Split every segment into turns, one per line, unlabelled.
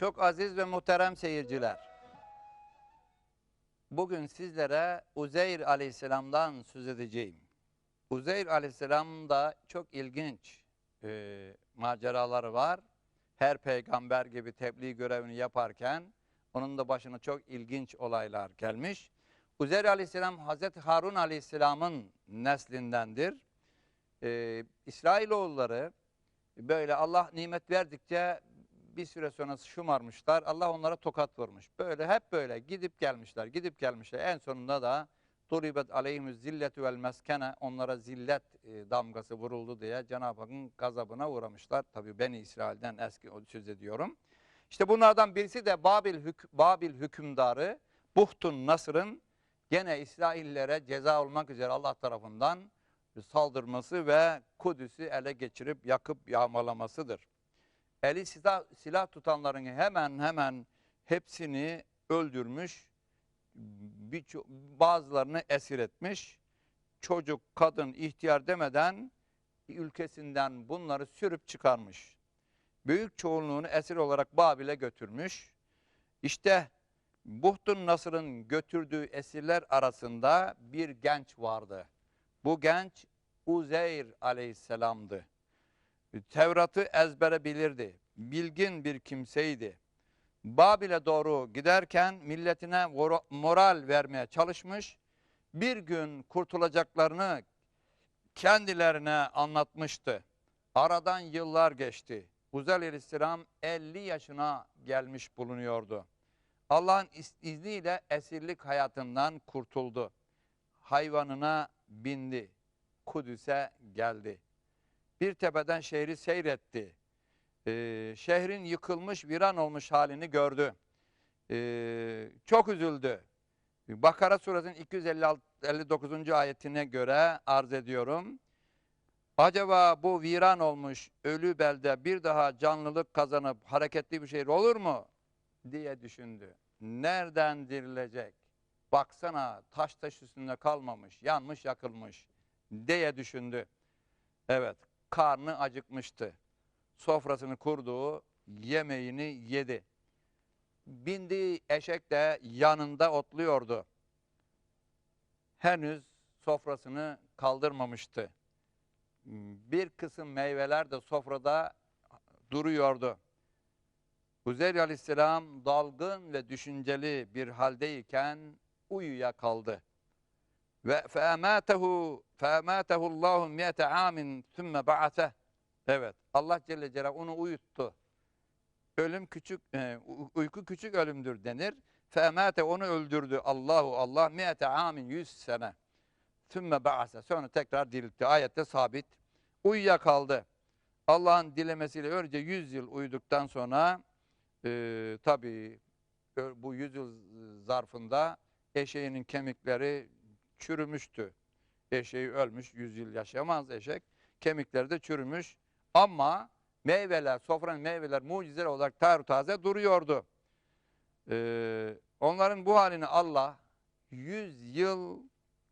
Çok aziz ve muhterem seyirciler. Bugün sizlere Uzeyr aleyhisselamdan söz edeceğim. Uzeyr aleyhisselamda çok ilginç e, maceraları var. Her peygamber gibi tebliğ görevini yaparken onun da başına çok ilginç olaylar gelmiş. Uzeyr aleyhisselam Hazreti Harun aleyhisselamın neslindendir. E, İsrailoğulları böyle Allah nimet verdikçe bir süre sonra şımarmışlar. Allah onlara tokat vurmuş. Böyle hep böyle gidip gelmişler, gidip gelmişler. En sonunda da Duribet aleyhimüz zilletu vel meskene onlara zillet e, damgası vuruldu diye Cenab-ı Hakk'ın gazabına uğramışlar. Tabii Beni İsrail'den eski söz ediyorum. İşte bunlardan birisi de Babil, hük Babil hükümdarı Buhtun Nasır'ın gene İsraillere ceza olmak üzere Allah tarafından saldırması ve Kudüs'ü ele geçirip yakıp yağmalamasıdır eli silah, silah tutanların hemen hemen hepsini öldürmüş, bazılarını esir etmiş. Çocuk, kadın, ihtiyar demeden ülkesinden bunları sürüp çıkarmış. Büyük çoğunluğunu esir olarak Babil'e götürmüş. İşte Buhtun Nasır'ın götürdüğü esirler arasında bir genç vardı. Bu genç Uzeyr aleyhisselamdı. Tevrat'ı ezbere bilirdi. Bilgin bir kimseydi. Babil'e doğru giderken milletine moral vermeye çalışmış. Bir gün kurtulacaklarını kendilerine anlatmıştı. Aradan yıllar geçti. Uzel Aleyhisselam 50 yaşına gelmiş bulunuyordu. Allah'ın izniyle esirlik hayatından kurtuldu. Hayvanına bindi. Kudüs'e geldi bir tepeden şehri seyretti. Ee, şehrin yıkılmış, viran olmuş halini gördü. Ee, çok üzüldü. Bakara suresinin 259. ayetine göre arz ediyorum. Acaba bu viran olmuş ölü belde bir daha canlılık kazanıp hareketli bir şehir olur mu? diye düşündü. Nereden dirilecek? Baksana taş taş üstünde kalmamış, yanmış yakılmış diye düşündü. Evet, karnı acıkmıştı. Sofrasını kurduğu yemeğini yedi. Bindiği eşek de yanında otluyordu. Henüz sofrasını kaldırmamıştı. Bir kısım meyveler de sofrada duruyordu. Uzeyr aleyhisselam dalgın ve düşünceli bir haldeyken uyuya kaldı. Ve fe'emâtehu fe'emâtehu Allahu miyete amin sümme ba'ase. Evet. Allah Celle Celaluhu onu uyuttu. Ölüm küçük, e, uyku küçük ölümdür denir. Fe'emâte onu öldürdü Allahu Allah miyete amin yüz sene. Sümme ba'ase. Sonra tekrar diriltti. Ayette sabit. Uyuyakaldı. Allah'ın dilemesiyle önce yüz yıl uyuduktan sonra e, tabii bu yüz yıl zarfında eşeğinin kemikleri çürümüştü. Eşeği ölmüş, yüz yıl yaşayamaz eşek. Kemikleri de çürümüş. Ama meyveler, sofranın meyveler mucizeler olarak taru taze duruyordu. Ee, onların bu halini Allah yüz yıl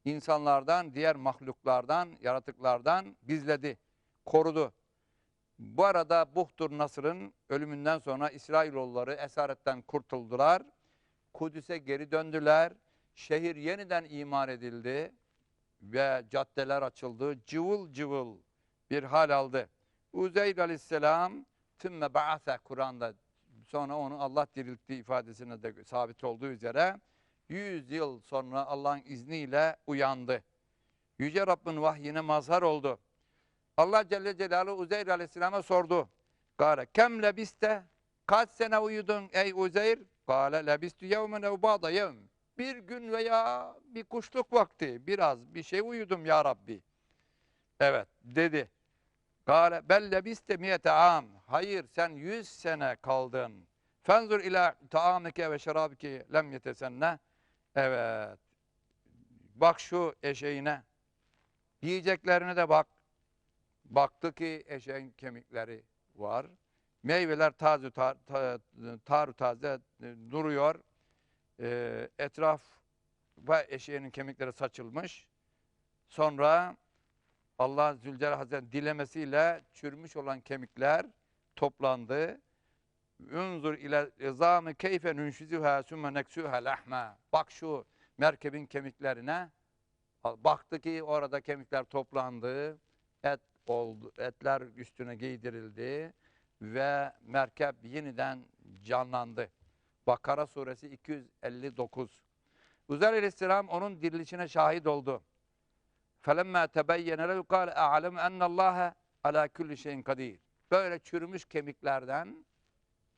insanlardan, diğer mahluklardan, yaratıklardan gizledi, korudu. Bu arada Buhtur Nasır'ın ölümünden sonra İsrailoğulları esaretten kurtuldular. Kudüs'e geri döndüler. Şehir yeniden imar edildi ve caddeler açıldı. Cıvıl cıvıl bir hal aldı. Uzeyr aleyhisselam tümme ba'ase Kur'an'da sonra onu Allah diriltti ifadesine de sabit olduğu üzere 100 yıl sonra Allah'ın izniyle uyandı. Yüce Rabbin vahyine mazhar oldu. Allah Celle Celaluhu Uzeyr aleyhisselama sordu. Gare kem lebiste kaç sene uyudun ey Uzeyr? Kale lebistu yevmen ev ba'da yevm bir gün veya bir kuşluk vakti biraz bir şey uyudum ya Rabbi. Evet dedi. Gale belle biste miyete am. Hayır sen yüz sene kaldın. Fenzur ila taamike ve şerabike lem yetesenne. Evet. Bak şu eşeğine. Yiyeceklerine de bak. Baktı ki eşeğin kemikleri var. Meyveler taze tar, tar, tar taze duruyor e, etraf ve eşeğinin kemikleri saçılmış. Sonra Allah Zülcelal Hazretleri dilemesiyle çürümüş olan kemikler toplandı. Unzur ile izami keyfe nunşizuha sümme neksuha lahma. Bak şu merkebin kemiklerine. Baktı ki orada kemikler toplandı. Et oldu. Etler üstüne giydirildi ve merkep yeniden canlandı. Bakara suresi 259. Uzayr aleyhisselam onun dirilişine şahit oldu. فَلَمَّا تَبَيَّنَ لَهُ قَالَ اَعْلَمُ اَنَّ اللّٰهَ عَلَى كُلِّ şeyin kadir. Böyle çürümüş kemiklerden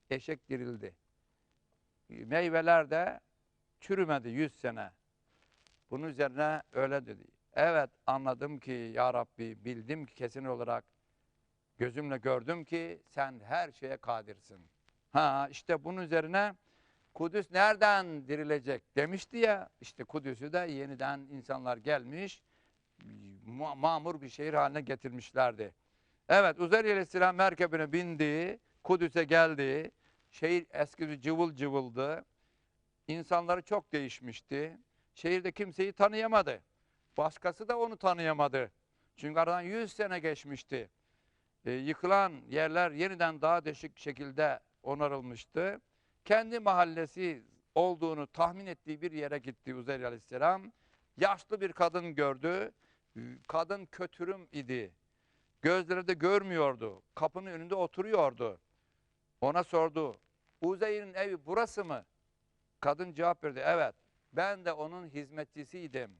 eşek dirildi. Meyveler de çürümedi 100 sene. Bunun üzerine öyle dedi. Evet anladım ki ya Rabbi bildim ki kesin olarak gözümle gördüm ki sen her şeye kadirsin. Ha işte bunun üzerine Kudüs nereden dirilecek demişti ya. İşte Kudüs'ü de yeniden insanlar gelmiş ma- mamur bir şehir haline getirmişlerdi. Evet Uzeyr Aleyhisselam merkebine bindi, Kudüs'e geldi. Şehir eskisi cıvıl cıvıldı. İnsanları çok değişmişti. Şehirde kimseyi tanıyamadı. Başkası da onu tanıyamadı. Çünkü aradan 100 sene geçmişti. E, yıkılan yerler yeniden daha değişik şekilde onarılmıştı. Kendi mahallesi olduğunu tahmin ettiği bir yere gitti Uzeyr Aleyhisselam. Yaşlı bir kadın gördü. Kadın kötürüm idi. Gözleri de görmüyordu. Kapının önünde oturuyordu. Ona sordu. Uzeyr'in evi burası mı? Kadın cevap verdi. Evet. Ben de onun hizmetçisiydim.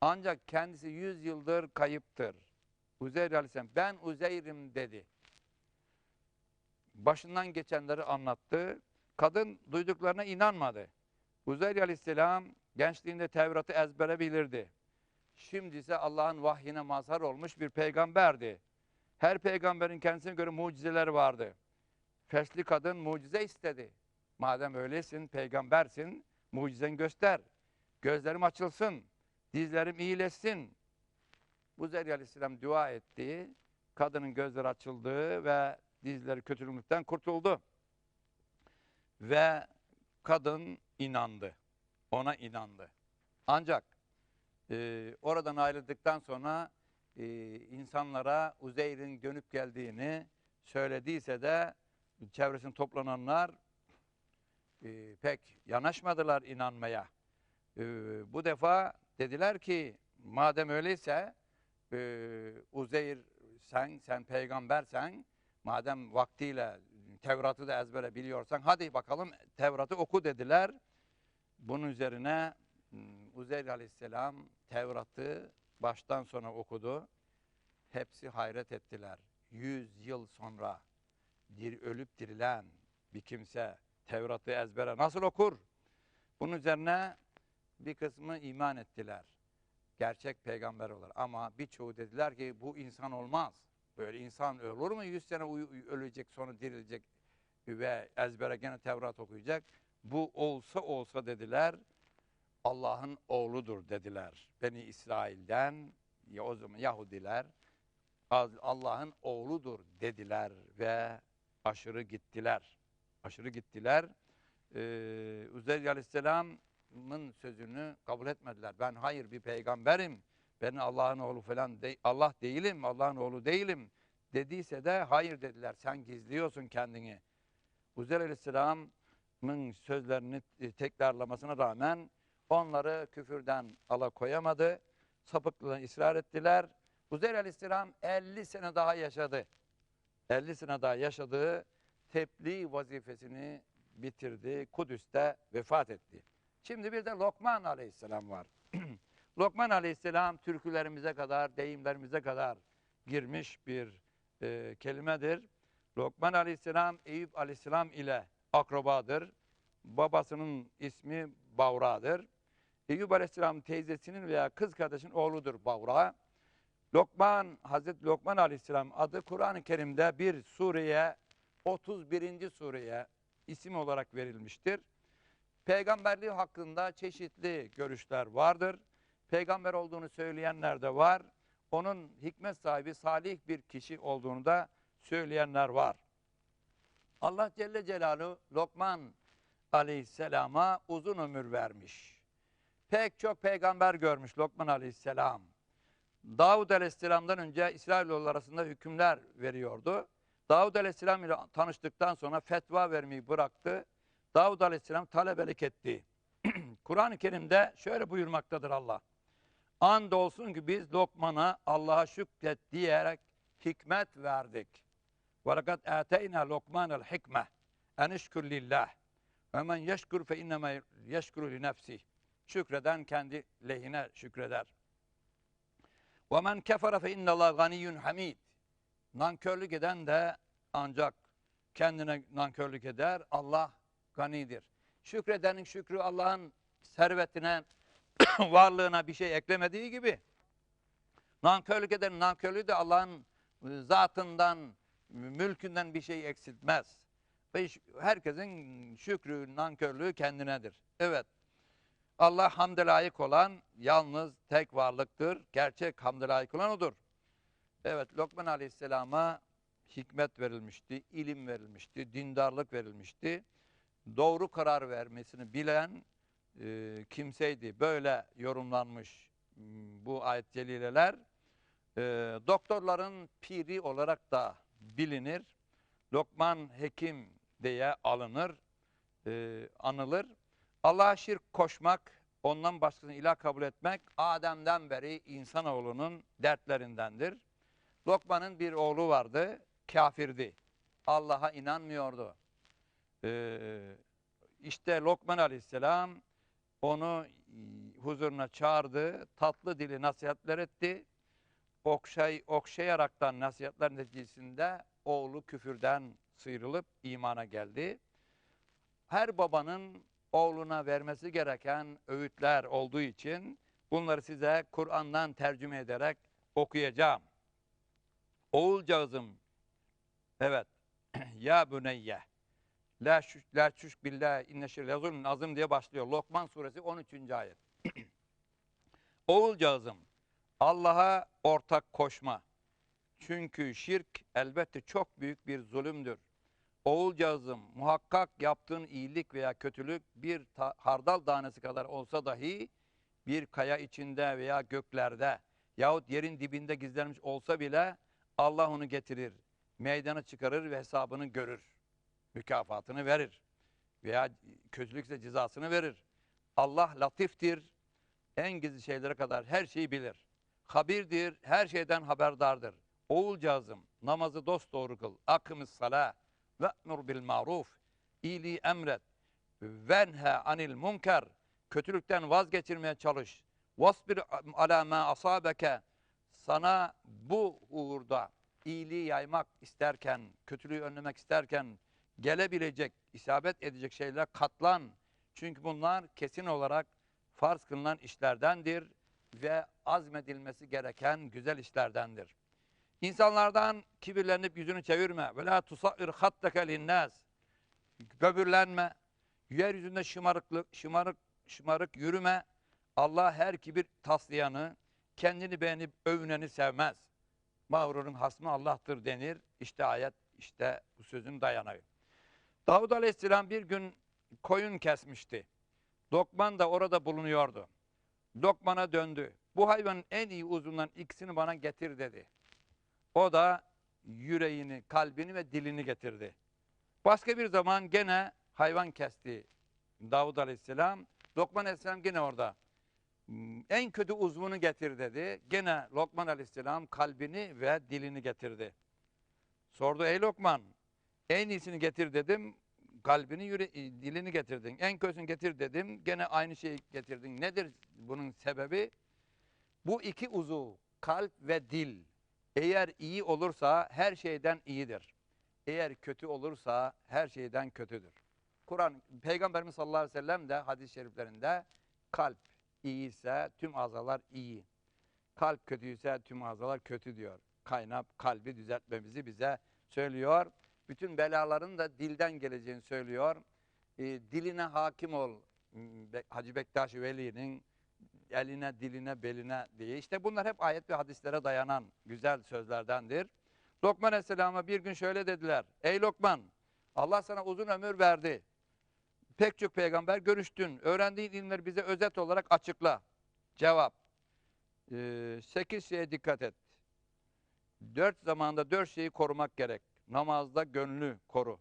Ancak kendisi yüz yıldır kayıptır. Uzeyr Aleyhisselam ben Uzeyr'im dedi. Başından geçenleri anlattı. Kadın duyduklarına inanmadı. Uzeyr Aleyhisselam gençliğinde Tevrat'ı ezbere bilirdi. Şimdi ise Allah'ın vahyine mazhar olmuş bir peygamberdi. Her peygamberin kendisine göre mucizeleri vardı. Fesli kadın mucize istedi. Madem öylesin, peygambersin, mucizen göster. Gözlerim açılsın, dizlerim iyileşsin. Bu Zerya Aleyhisselam dua etti. Kadının gözleri açıldı ve dizleri kötülükten kurtuldu. Ve kadın inandı. Ona inandı. Ancak e, oradan ayrıldıktan sonra e, insanlara Uzeyr'in dönüp geldiğini söylediyse de çevresinde toplananlar e, pek yanaşmadılar inanmaya. E, bu defa dediler ki madem öyleyse e, Uzeyr sen sen peygambersen madem vaktiyle Tevrat'ı da ezbere biliyorsan hadi bakalım Tevrat'ı oku dediler. Bunun üzerine hmm, Uzeyr Aleyhisselam Tevrat'ı baştan sona okudu. Hepsi hayret ettiler. Yüz yıl sonra dir, ölüp dirilen bir kimse Tevrat'ı ezbere nasıl okur? Bunun üzerine bir kısmı iman ettiler. Gerçek peygamber olur. Ama birçoğu dediler ki bu insan olmaz. Böyle insan ölür mü? Yüz sene uyu- uyu- ölecek sonra dirilecek ve ezbere gene Tevrat okuyacak. Bu olsa olsa dediler Allah'ın oğludur dediler. Beni İsrail'den ya o zaman Yahudiler "Az- Allah'ın oğludur dediler ve aşırı gittiler. Aşırı gittiler. Ee, Uzeyr Aleyhisselam'ın sözünü kabul etmediler. Ben hayır bir peygamberim. Ben Allah'ın oğlu falan de- Allah değilim, Allah'ın oğlu değilim dediyse de hayır dediler. Sen gizliyorsun kendini. Uzeyr Aleyhisselam'ın sözlerini e, tekrarlamasına rağmen onları küfürden alakoyamadı. Sapıklığına ısrar ettiler. Uzeyr Aleyhisselam 50 sene daha yaşadı. 50 sene daha yaşadığı tebliğ vazifesini bitirdi. Kudüs'te vefat etti. Şimdi bir de Lokman Aleyhisselam var. Lokman Aleyhisselam türkülerimize kadar, deyimlerimize kadar girmiş bir e, kelimedir. Lokman Aleyhisselam Eyüp Aleyhisselam ile akrabadır. Babasının ismi Bavra'dır. Eyüp Aleyhisselam teyzesinin veya kız kardeşinin oğludur Bavra. Lokman, Hazreti Lokman Aleyhisselam adı Kur'an-ı Kerim'de bir sureye, 31. sureye isim olarak verilmiştir. Peygamberliği hakkında çeşitli görüşler vardır. Peygamber olduğunu söyleyenler de var. Onun hikmet sahibi salih bir kişi olduğunu da söyleyenler var. Allah Celle Celaluhu Lokman Aleyhisselam'a uzun ömür vermiş. Pek çok peygamber görmüş Lokman Aleyhisselam. Davud Aleyhisselam'dan önce İsrailoğulları arasında hükümler veriyordu. Davud Aleyhisselam ile tanıştıktan sonra fetva vermeyi bıraktı. Davud Aleyhisselam talebelik etti. Kur'an-ı Kerim'de şöyle buyurmaktadır Allah. Andolsun ki biz Lokman'a Allah'a şükret diyerek hikmet verdik. وَلَقَدْ اَتَيْنَا لُقْمَانَ الْحِكْمَةِ اَنْ اِشْكُرْ لِلّٰهِ وَمَنْ يَشْكُرْ فَاِنَّمَا يَشْكُرُ لِنَفْسِهِ Şükreden kendi lehine şükreder. وَمَنْ كَفَرَ فَاِنَّ اللّٰهَ غَنِيٌّ حَمِيدٌ Nankörlük eden de ancak kendine nankörlük eder. Allah ganidir. Şükredenin şükrü Allah'ın servetine, varlığına bir şey eklemediği gibi nankörlük edenin nankörlüğü de Allah'ın e, zatından, mülkünden bir şey eksiltmez. Ve herkesin şükrü, nankörlüğü kendinedir. Evet. Allah hamde layık olan yalnız tek varlıktır. Gerçek hamde layık olan odur. Evet, Lokman Aleyhisselam'a hikmet verilmişti, ilim verilmişti, dindarlık verilmişti. Doğru karar vermesini bilen e, kimseydi. Böyle yorumlanmış bu ayet celileler. E, doktorların piri olarak da bilinir. Lokman Hekim diye alınır, e, anılır. Allah'a şirk koşmak, ondan başkasını ilah kabul etmek Adem'den beri insanoğlunun dertlerindendir. Lokman'ın bir oğlu vardı, kafirdi. Allah'a inanmıyordu. Ee, işte Lokman Aleyhisselam onu e, huzuruna çağırdı, tatlı dili nasihatler etti. Okşay, okşayaraktan nasihatler neticesinde oğlu küfürden sıyrılıp imana geldi. Her babanın oğluna vermesi gereken öğütler olduğu için bunları size Kur'an'dan tercüme ederek okuyacağım. Oğulcağızım, evet, ya büneyye, la şüş, la şüş billah inne şirk yazulun azım diye başlıyor. Lokman suresi 13. ayet. Oğulcağızım, Allah'a ortak koşma. Çünkü şirk elbette çok büyük bir zulümdür. Oğulcağızım, muhakkak yaptığın iyilik veya kötülük bir hardal tanesi kadar olsa dahi bir kaya içinde veya göklerde yahut yerin dibinde gizlenmiş olsa bile Allah onu getirir, meydana çıkarır ve hesabını görür. Mükafatını verir veya kötülükse cezasını verir. Allah latiftir, en gizli şeylere kadar her şeyi bilir. Habirdir, her şeyden haberdardır. Oğulcağızım, namazı dosdoğru kıl, akımız sala ve nur bil maruf, iyiliği emret, venhe anil munker, kötülükten vazgeçirmeye çalış. Vasbir ala ma asabeke, sana bu uğurda iyiliği yaymak isterken, kötülüğü önlemek isterken gelebilecek, isabet edecek şeyler katlan. Çünkü bunlar kesin olarak farz kılınan işlerdendir ve azmedilmesi gereken güzel işlerdendir. İnsanlardan kibirlenip yüzünü çevirme. Ve la tusair hatteke linnâs. Böbürlenme. Yeryüzünde şımarıklık, şımarık, şımarık yürüme. Allah her kibir taslayanı, kendini beğenip övüneni sevmez. Mağrurun hasmı Allah'tır denir. İşte ayet, işte bu sözün dayanağı. Davud Aleyhisselam bir gün koyun kesmişti. Lokman da orada bulunuyordu. Lokman'a döndü. Bu hayvanın en iyi uzundan ikisini bana getir dedi. O da yüreğini, kalbini ve dilini getirdi. Başka bir zaman gene hayvan kesti Davud Aleyhisselam. Lokman Aleyhisselam gene orada. Hmm, En kötü uzvunu getir dedi. Gene Lokman Aleyhisselam kalbini ve dilini getirdi. Sordu ey Lokman en iyisini getir dedim. Kalbini, yüre dilini getirdin. En kötüsünü getir dedim. Gene aynı şeyi getirdin. Nedir bunun sebebi? Bu iki uzuv, kalp ve dil eğer iyi olursa her şeyden iyidir. Eğer kötü olursa her şeyden kötüdür. Kur'an, Peygamberimiz sallallahu aleyhi ve sellem de hadis-i şeriflerinde kalp iyiyse tüm azalar iyi. Kalp kötüyse tüm azalar kötü diyor. Kaynap kalbi düzeltmemizi bize söylüyor. Bütün belaların da dilden geleceğini söylüyor. E, diline hakim ol. M, Be- Hacı Bektaş Veli'nin eline, diline, beline diye. İşte bunlar hep ayet ve hadislere dayanan güzel sözlerdendir. Lokman Aleyhisselam'a bir gün şöyle dediler. Ey Lokman, Allah sana uzun ömür verdi. Pek çok peygamber görüştün. Öğrendiğin ilimleri bize özet olarak açıkla. Cevap. Ee, sekiz şeye dikkat et. Dört zamanda dört şeyi korumak gerek. Namazda gönlü koru.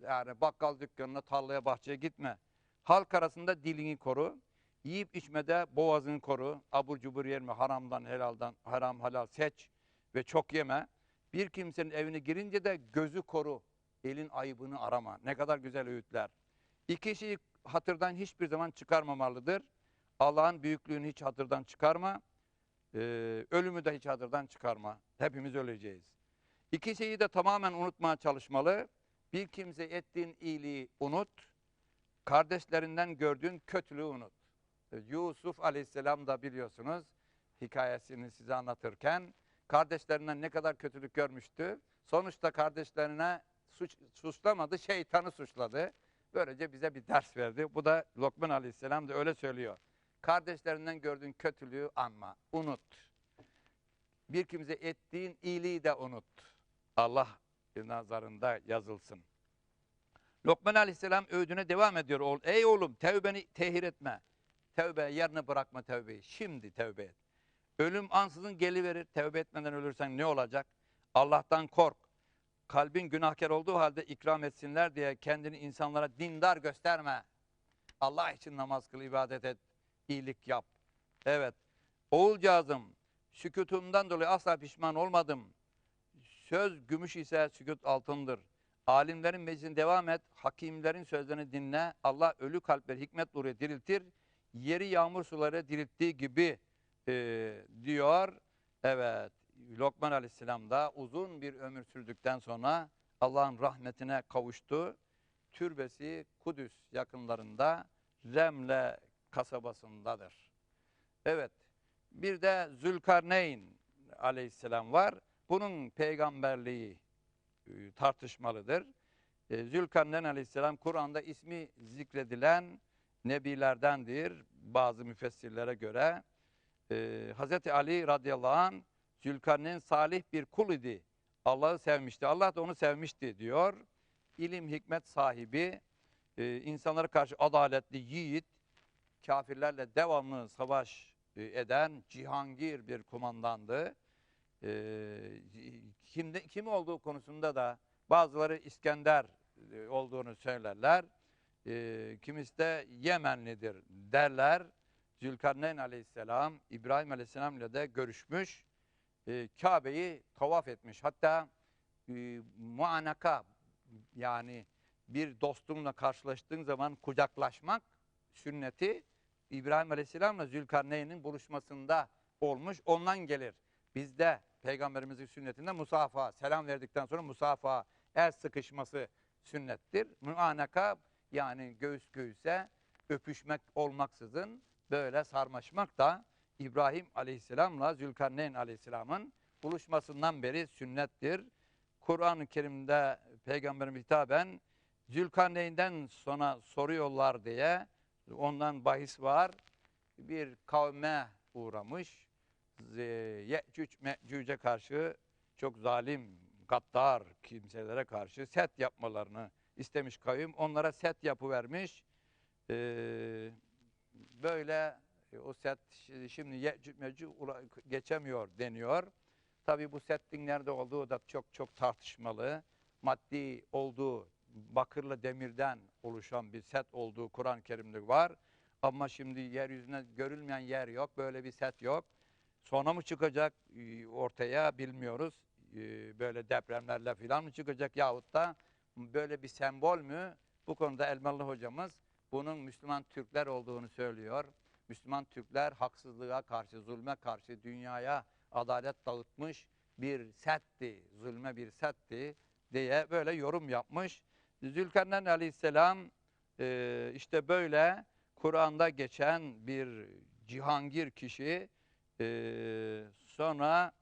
Yani bakkal dükkanına, tarlaya, bahçeye gitme. Halk arasında dilini koru. Yiyip içmede boğazını koru. Abur cubur yerme, haramdan, helaldan, haram halal seç ve çok yeme. Bir kimsenin evine girince de gözü koru. Elin ayıbını arama. Ne kadar güzel öğütler. İki şeyi hatırdan hiçbir zaman çıkarmamalıdır. Allah'ın büyüklüğünü hiç hatırdan çıkarma. Ee, ölümü de hiç hatırdan çıkarma. Hepimiz öleceğiz. İki şeyi de tamamen unutmaya çalışmalı. Bir kimse ettiğin iyiliği unut. Kardeşlerinden gördüğün kötülüğü unut. Ee, Yusuf aleyhisselam da biliyorsunuz hikayesini size anlatırken kardeşlerinden ne kadar kötülük görmüştü. Sonuçta kardeşlerine suç, suçlamadı, şeytanı suçladı. Böylece bize bir ders verdi. Bu da Lokman aleyhisselam da öyle söylüyor. Kardeşlerinden gördüğün kötülüğü anma, unut. Bir kimse ettiğin iyiliği de unut. Allah nazarında yazılsın. Lokman aleyhisselam öğüdüne devam ediyor. Oğul, Ey oğlum tevbeni tehir etme. Tevbe yerine bırakma tevbeyi. Şimdi tevbe et. Ölüm ansızın geliverir. Tevbe etmeden ölürsen ne olacak? Allah'tan kork. Kalbin günahkar olduğu halde ikram etsinler diye kendini insanlara dindar gösterme. Allah için namaz kıl, ibadet et, iyilik yap. Evet. Oğulcağızım, sükutumdan dolayı asla pişman olmadım. Söz gümüş ise sükut altındır. Alimlerin meclisine devam et, hakimlerin sözlerini dinle. Allah ölü kalpleri hikmet nuru diriltir. Yeri yağmur suları dirilttiği gibi e, diyor. Evet, Lokman Aleyhisselam da uzun bir ömür sürdükten sonra Allah'ın rahmetine kavuştu. Türbesi Kudüs yakınlarında Remle kasabasındadır. Evet, bir de Zülkarneyn Aleyhisselam var. Bunun peygamberliği e, tartışmalıdır. E, Zülkarneyn Aleyhisselam Kur'an'da ismi zikredilen nebilerdendir bazı müfessirlere göre. E, Hz. Ali radıyallahu anh Zülkarneyn salih bir kul idi. Allah'ı sevmişti. Allah da onu sevmişti diyor. İlim, hikmet sahibi, insanlara karşı adaletli, yiğit, kafirlerle devamlı savaş eden cihangir bir kumandandı. Kimde, kim olduğu konusunda da bazıları İskender olduğunu söylerler. E, kimisi de Yemenlidir derler. Zülkarneyn aleyhisselam İbrahim aleyhisselam ile de görüşmüş. E, Kabe'yi tavaf etmiş. Hatta e, muanaka yani bir dostunla karşılaştığın zaman kucaklaşmak sünneti İbrahim Aleyhisselam'la Zülkarneyn'in buluşmasında olmuş. Ondan gelir. Bizde Peygamberimizin sünnetinde musafa, selam verdikten sonra musafa, el sıkışması sünnettir. Muanaka yani göğüs göğüse öpüşmek olmaksızın böyle sarmaşmak da İbrahim Aleyhisselam'la Zülkarneyn Aleyhisselam'ın buluşmasından beri sünnettir. Kur'an-ı Kerim'de Peygamberimiz hitaben Zülkarneyn'den sonra soruyorlar diye ondan bahis var. Bir kavme uğramış. Ye'cüc Me'cüc'e karşı çok zalim, gaddar kimselere karşı set yapmalarını istemiş kavim. Onlara set yapıvermiş. Ee, böyle e, o set şimdi Ye'cüc Me'cüc geçemiyor deniyor. Tabii bu settin nerede olduğu da çok çok tartışmalı. Maddi olduğu, bakırla demirden oluşan bir set olduğu Kur'an-ı Kerim'de var. Ama şimdi yeryüzünde görülmeyen yer yok, böyle bir set yok. Sonra mı çıkacak e, ortaya bilmiyoruz. E, Böyle depremlerle falan mı çıkacak yahut da böyle bir sembol mü? Bu konuda Elmalı hocamız bunun Müslüman Türkler olduğunu söylüyor. Müslüman Türkler haksızlığa karşı, zulme karşı dünyaya adalet dağıtmış bir setti, zulme bir setti diye böyle yorum yapmış. Zülkarneyn Aleyhisselam e, işte böyle Kur'an'da geçen bir cihangir kişi e, sonra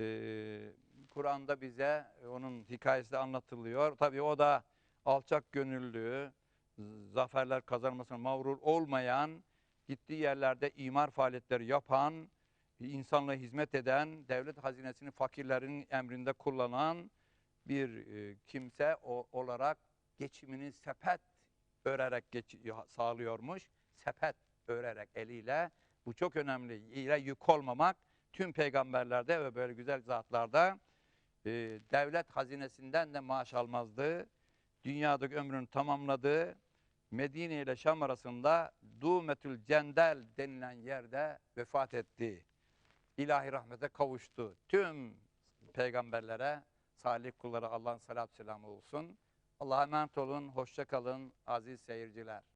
e, Kur'an'da bize onun hikayesi de anlatılıyor. Tabii o da alçak gönüllü, zaferler kazanmasına mağrur olmayan, gittiği yerlerde imar faaliyetleri yapan, insanlığa hizmet eden, devlet hazinesini fakirlerin emrinde kullanan bir e, kimse o, olarak geçimini sepet örerek geç, sağlıyormuş. Sepet örerek eliyle. Bu çok önemli. İle yük olmamak tüm peygamberlerde ve böyle güzel zatlarda e, devlet hazinesinden de maaş almazdı. Dünyadaki ömrünü tamamladı. Medine ile Şam arasında Dumetül Cendel denilen yerde vefat etti. İlahi rahmete kavuştu. Tüm peygamberlere, salih kullara Allah'ın salatü selamı olsun. Allah'a emanet olun. Hoşça kalın aziz seyirciler.